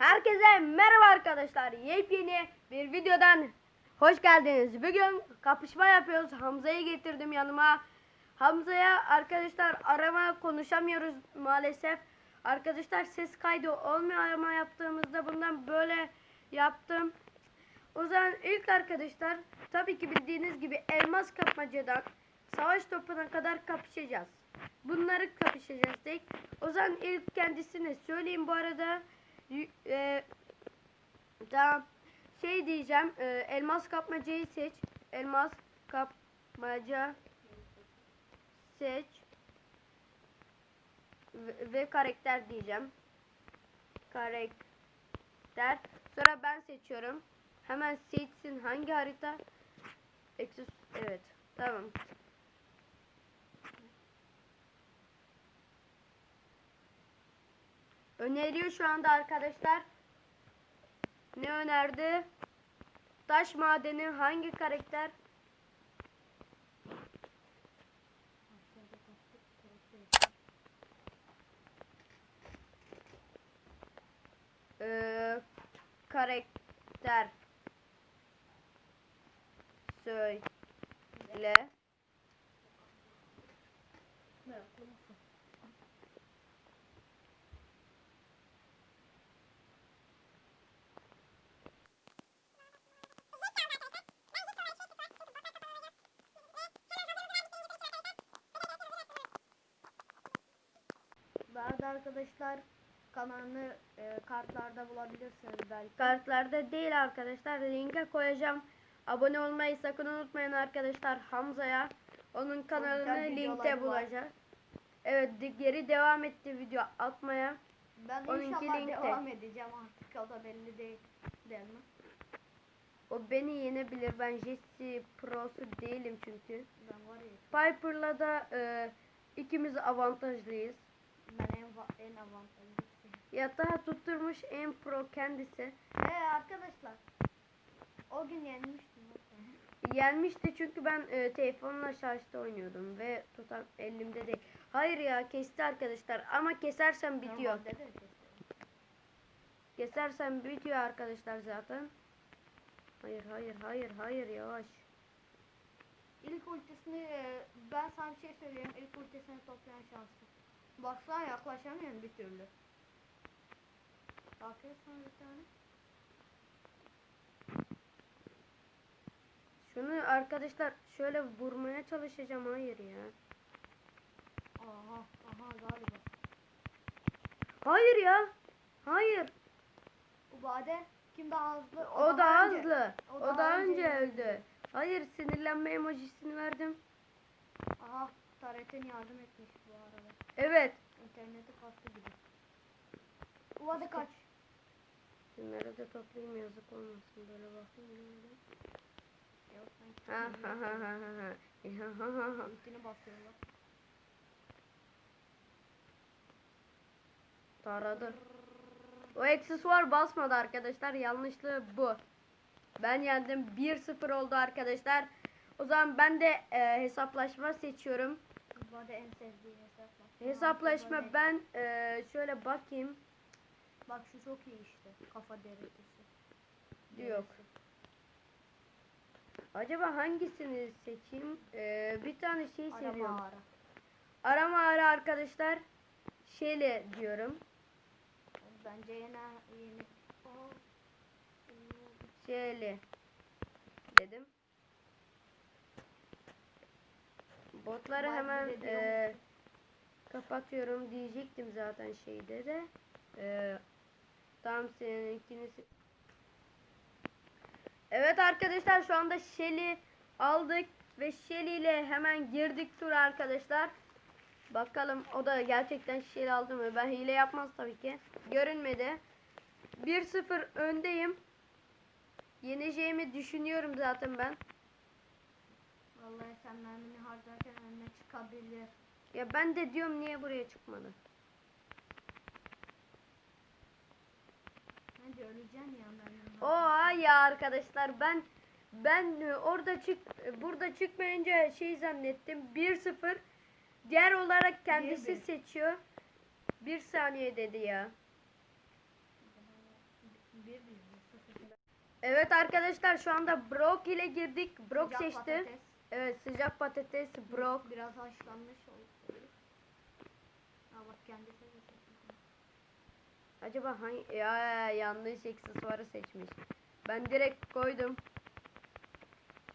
Herkese merhaba arkadaşlar. Yepyeni bir videodan hoş geldiniz. Bugün kapışma yapıyoruz. Hamza'yı getirdim yanıma. Hamza'ya arkadaşlar arama konuşamıyoruz maalesef. Arkadaşlar ses kaydı olmuyor arama yaptığımızda bundan böyle yaptım. O zaman ilk arkadaşlar tabii ki bildiğiniz gibi elmas kapmacadan savaş topuna kadar kapışacağız. Bunları kapışacağız tek. O zaman ilk kendisine söyleyeyim bu arada. E, tamam. Şey diyeceğim. e, elmas kapmacayı seç. Elmas kapmaca seç. Ve, ve karakter diyeceğim. Karakter. Sonra ben seçiyorum. Hemen seçsin hangi harita? Exos evet. Tamam. Öneriyor şu anda arkadaşlar. Ne önerdi? Taş madeni hangi karakter? Ee, karakter söyle. Arada arkadaşlar kanalını e, kartlarda bulabilirsiniz belki. Kartlarda değil arkadaşlar. Linke koyacağım. Abone olmayı sakın unutmayın arkadaşlar Hamza'ya. Onun kanalını güzel linkte var. bulacak. Evet geri devam etti video atmaya. Ben Onunki inşallah linkte. devam edeceğim artık o da belli değil. Değil mi? O beni yenebilir. Ben Jesse Pro'su değilim çünkü. Ben var ya. Piper'la da e, ikimiz avantajlıyız. Ben en, en avantajlısıyım. Ya daha tutturmuş en pro kendisi. Ee arkadaşlar. O gün yenmiştim. Yenmişti çünkü ben e, telefonla şarjda oynuyordum ve tutam elimde değil. Hayır ya kesti arkadaşlar ama kesersem bitiyor. Normalde de. Kesersem bitiyor arkadaşlar zaten. Hayır hayır hayır hayır yavaş. İlk ultisini e, ben sana bir şey söyleyeyim. İlk ultisini toplayan şanslı. Baksana yaklaşamıyorum bir türlü. Bakıyorsun bir tane. Şunu arkadaşlar şöyle vurmaya çalışacağım hayır ya. Aha aha galiba. Hayır ya. Hayır. Ubade kim daha hızlı? O, daha önce- hızlı. o O, daha daha önce önce öldü. Hayır sinirlenme emojisini verdim. Aha Taret'in yardım etmiş bu arada. Evet. İnterneti kastı gibi. Ubade kaç. Şunları da toplayayım yazık olmasın böyle bakayım. Yok ben Ha ha ha ha ha ha. Ha ha ha ha. Ultini basıyorlar. Taradı. O aksesuar basmadı arkadaşlar. Yanlışlığı bu. Ben yendim. 1-0 oldu arkadaşlar. O zaman ben de e, hesaplaşma seçiyorum. Ubade en sevdiği hesaplaşma. Hesaplaşma Ubade. ben e, şöyle bakayım. Bak şu çok iyi işte. Kafa derecesi. Yok. Acaba hangisini seçeyim? E, bir tane şey seviyorum. Arama ara. Arama ara arkadaşlar. Şeyle diyorum. Bence yine yeni. Aa, Şeyle dedim. Botları hemen e, kapatıyorum diyecektim zaten şeyde de. E, tam seninkini se- Evet arkadaşlar şu anda Shelly aldık ve Shelly ile hemen girdik tur arkadaşlar. Bakalım o da gerçekten Shelly aldı mı? Ben hile yapmaz tabii ki. Görünmedi. 1-0 öndeyim. Yeneceğimi düşünüyorum zaten ben. Vallahi sen mermini harcarken önüne çıkabilir. Ya ben de diyorum niye buraya çıkmadı? Bence öleceksin ya mermini Oha ya arkadaşlar ben ben orada çık burada çıkmayınca şey zannettim 1-0 diğer olarak kendisi Bir bir. seçiyor. Bir saniye dedi ya. Evet arkadaşlar şu anda Brock ile girdik. Brock Sıcak seçti. patates. Evet sıcak patates Brock. Biraz haşlanmış oldu. Ha bak kendisi. Acaba hangi ya yanlış aksesuarı seçmiş. Ben direkt koydum.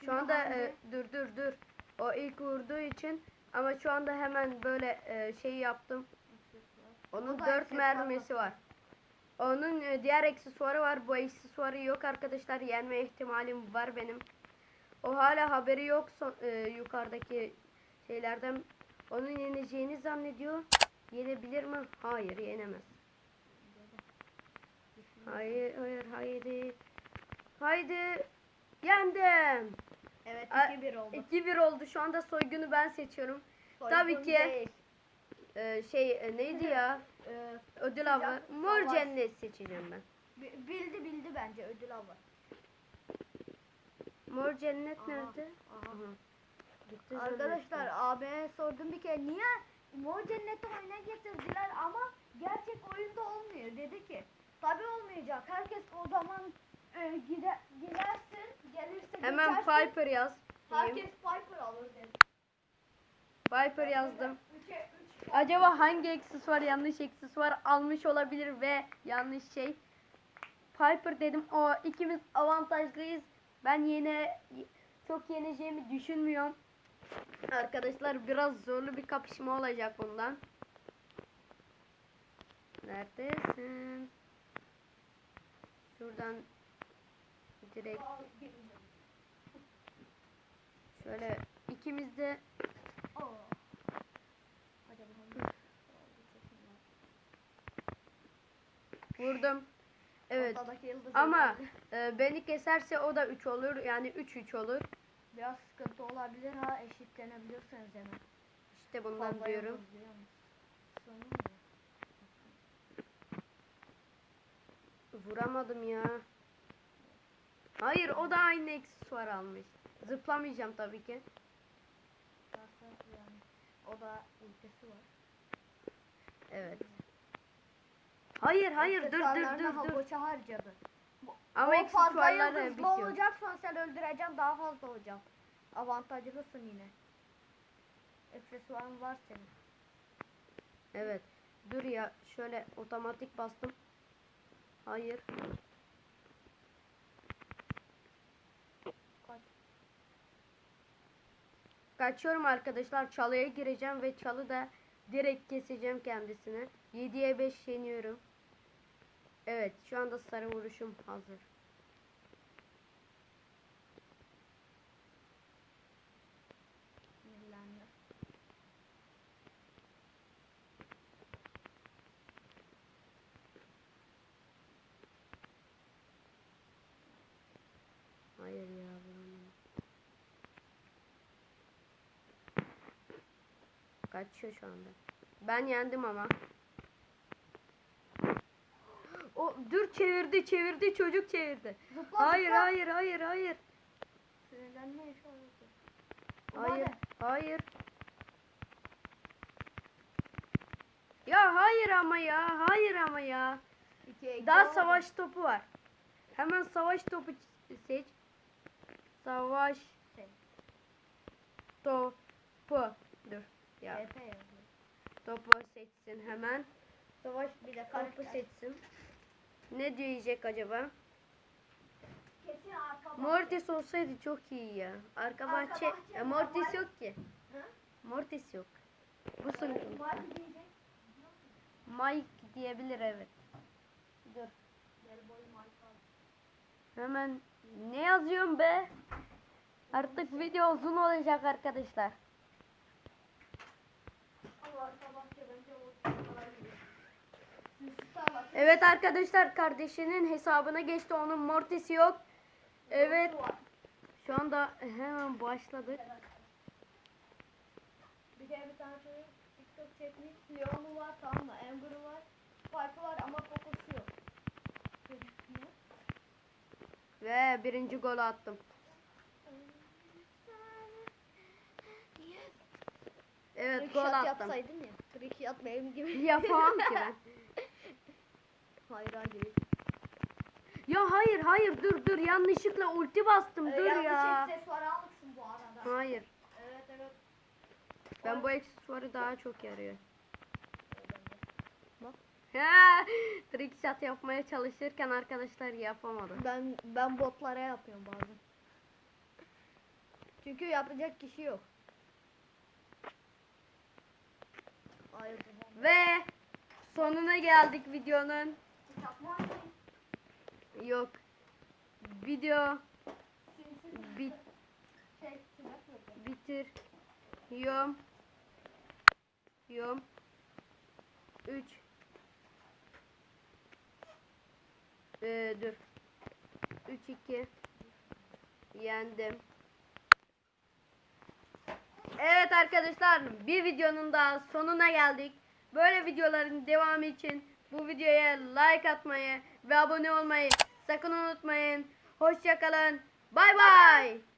Şu anda e, dur dur dur. O ilk vurduğu için ama şu anda hemen böyle e, şey yaptım. Onun O da 4 aksesuar mermisi var. Onun e, diğer aksesuarı var. Bu aksesuarı yok arkadaşlar. Yenme ihtimalim var benim. O hala haberi yok son- e, yukarıdaki şeylerden. Onun yeneceğini zannediyor. Yenebilir mi? Hayır, yenemez. Hayır, hayır, haydi. Haydi. Yendim. Evet A- 2-1 oldu. 2-1 oldu. Şu anda soygunu ben seçiyorum. Soygun tabii ki. değil. Ee, şey e, neydi ya? Ee, Ödül avı. Mor cennet seçeceğim ben. bi- bildi bildi bence ödül avı. Mor cennet Aha, nerede? aha. Aha. Gitti Arkadaşlar abiye sordum bir kere niye Mor Cennet'i oyuna getirdiler ama gerçek oyunda olmuyor dedi ki tabi olmayacak herkes o zaman e, gide, gidersin gelirse Hemen geçersin, Piper yaz. herkes Piper alır dedi. Piper yazdım. Üçe üç. Acaba hangi aksesuar yanlış aksesuar almış olabilir ve yanlış şey? Piper dedim. O ikimiz avantajlıyız. Ben yine çok yeneceğimi düşünmüyorum. Arkadaşlar biraz zorlu bir kapışma olacak bundan. Neredesin? Şuradan direkt şöyle ikimiz de vurdum. Evet. Ortadaki yıldız Ama e, beni keserse o da 3 olur. Yani 3-3 olur. biraz sıkıntı olabilir ha eşitlenebilirsiniz hemen. İşte bundan Fazla diyorum. yalnız biliyor musun? Sanıyor musun? Vuramadım ya. Hayır o da aynı aksesuar almış. Zıplamayacağım tabii ki. Varsa yani o da ultisi var. Evet. Hayır hayır dur dur dur dur. Haboça harcadı. Ama fazla yıldızlı olacaksan sen öldüreceksin daha fazla olacak. Avantajlısın yine. Aksesuarın var senin. Evet. Dur ya şöyle otomatik bastım. Hayır. Kaç. Kaçıyorum arkadaşlar. Çalıya gireceğim ve çalı da direkt keseceğim kendisini. 7'ye 5 yeniyorum. Evet şu anda sarı vuruşum hazır. Hayır ya Kaçıyor şu anda. Ben yendim ama. O dur çevirdi çevirdi çocuk çevirdi. Zıpla Hayır zıpla. hayır hayır hayır. Sinirlenme. Hayır hayır. Ya hayır ama ya hayır ama ya. İki Daha savaş topu var. Hemen savaş topu seç. Savaş topu. Ya TP yazıyor. topu seçsin hemen. Savaş bir de Topu karakter. seçsin. Ne diyecek acaba? Kesin arka bahçe. Mortis olsaydı çok iyi ya. Arka Arka bahçe. bahçe E, Mortis yok ki. Hı? Mortis yok. Bu diyecek. Mike diyebilir evet. Dur. Hemen ne yazıyorum be? Artık video uzun olacak arkadaşlar. Ama arka bahçe bence o sıralar gibi. Star var. Evet arkadaşlar kardeşinin hesabına geçti. Onun Mortis'i yok. Evet. Şu anda hemen başladık. Bir kere bir tane çocuk TikTok çekmiş. Leon'u var tamam mı? Amber'ı var. Spike'ı var ama kokusu yok. Ve birinci golü attım. Evet gol attım. yapsaydın ya. Trick shot benim gibi. Yapamam ki ben. Hayran gibi. Ya hayır hayır dur dur yanlışlıkla ulti bastım Ee, dur yanlış ya. aksesuarı almışsın bu arada. Hayır. Evet evet. Ben bu aksesuarı daha çok yarıyor. Ha, trick shot yapmaya çalışırken arkadaşlar yapamadım. Ben ben botlara yapıyorum bazen. Çünkü yapacak kişi yok. Hayır. Ve sonuna geldik videonun. Yok. Video bit bitir. Yom. Yom. 3 ee, dur. 3 2 yendim. Evet arkadaşlar bir videonun daha sonuna geldik. Böyle videoların devamı için bu videoya like atmayı ve abone olmayı sakın unutmayın. Hoşçakalın. Bay bay.